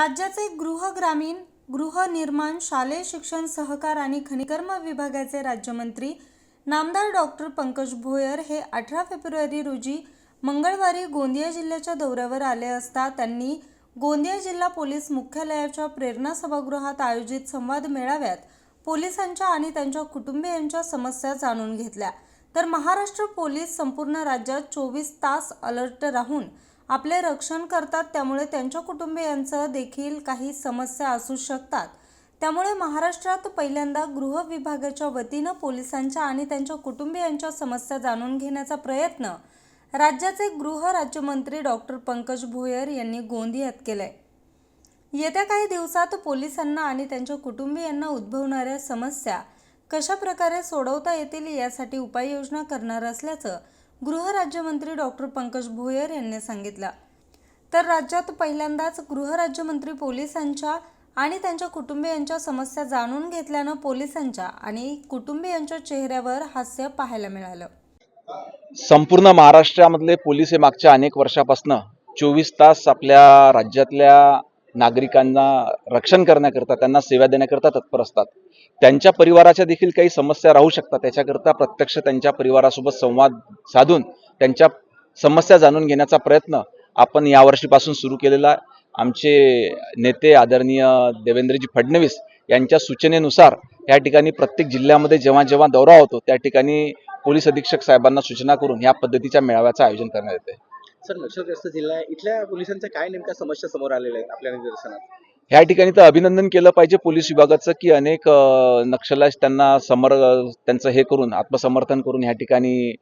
राज्याचे गृह ग्रामीण गृहनिर्माण शालेय शिक्षण सहकार आणि खनिकर्म विभागाचे राज्यमंत्री नामदार डॉक्टर पंकज भोयर हे अठरा फेब्रुवारी रोजी मंगळवारी गोंदिया जिल्ह्याच्या दौऱ्यावर आले असता त्यांनी गोंदिया जिल्हा पोलीस मुख्यालयाच्या प्रेरणा सभागृहात आयोजित संवाद मेळाव्यात पोलिसांच्या आणि त्यांच्या कुटुंबियांच्या समस्या जाणून घेतल्या. तर महाराष्ट्र पोलीस संपूर्ण राज्यात चोवीस तास अलर्ट राहून आपले रक्षण करतात त्यामुळे त्यांच्या कुटुंबियांचं देखील काही समस्या असू शकतात. त्यामुळे महाराष्ट्रात पहिल्यांदा गृह विभागाच्या वतीनं पोलिसांच्या आणि त्यांच्या कुटुंबियांच्या समस्या जाणून घेण्याचा प्रयत्न राज्याचे गृह राज्यमंत्री डॉक्टर पंकज भोयर यांनी गोंदियात केलाय. येत्या काही दिवसात पोलिसांना आणि त्यांच्या कुटुंबियांना उद्भवणाऱ्या समस्या कशा प्रकारे सोडवता येतील यासाठी उपाययोजना करणार असल्याचं गृहराज्यमंत्री डॉक्टर पंकज भोयर यांनी सांगितलं. तर राज्यात पहिल्यांदाच गृहराज्यमंत्री पोलिसांच्या आणि त्यांच्या कुटुंबियांच्या समस्या जाणून घेतल्यानं पोलिसांच्या आणि कुटुंबियांच्या चेहऱ्यावर हास्य पाहायला मिळालं. संपूर्ण महाराष्ट्रामधले पोलीस हे मागच्या अनेक वर्षापासून चोवीस तास आपल्या राज्यातल्या नागरिकांना रक्षण करण्याकरता त्यांना सेवा देण्याकरता तत्पर असतात. त्यांच्या परिवाराच्या देखील काही समस्या राहू शकतात. त्याच्याकरता प्रत्यक्ष त्यांच्या परिवारासोबत संवाद साधून त्यांच्या समस्या जाणून घेण्याचा प्रयत्न आपण यावर्षीपासून सुरू केलेला आमचे नेते आदरणीय देवेंद्रजी फडणवीस यांच्या सूचनेनुसार या ठिकाणी प्रत्येक जिल्ह्यामध्ये जेव्हा जेव्हा दौरा होतो त्या ठिकाणी पोलीस अधीक्षक साहेबांना सूचना करून या पद्धतीच्या मेळाव्याचं आयोजन करण्यात येते सर नक्षलग्रस्त जिल्हा आहे. इथल्या पोलिसांच्या काय नेमक्या समस्या समोर आलेल्या आहेत आपल्या निदर्शनात? ह्या ठिकाणी तर अभिनंदन केलं पाहिजे पोलीस विभागाचं की अनेक नक्षलाश त्यांना समर त्यांचं हे करून आत्मसमर्थन करून ह्या ठिकाणी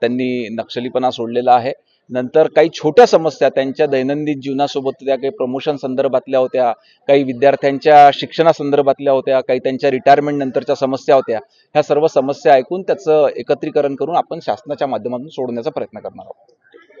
त्यांनी नक्षलीपणा सोडलेला आहे. नंतर काही छोट्या समस्या त्यांच्या दैनंदिन जीवनासोबत त्या काही प्रमोशन संदर्भातल्या होत्या काही विद्यार्थ्यांच्या शिक्षणासंदर्भातल्या होत्या काही त्यांच्या रिटायरमेंट नंतरच्या समस्या होत्या. ह्या सर्व समस्या ऐकून त्याचं एकत्रीकरण करून आपण शासनाच्या माध्यमातून सोडण्याचा प्रयत्न करणार आहोत.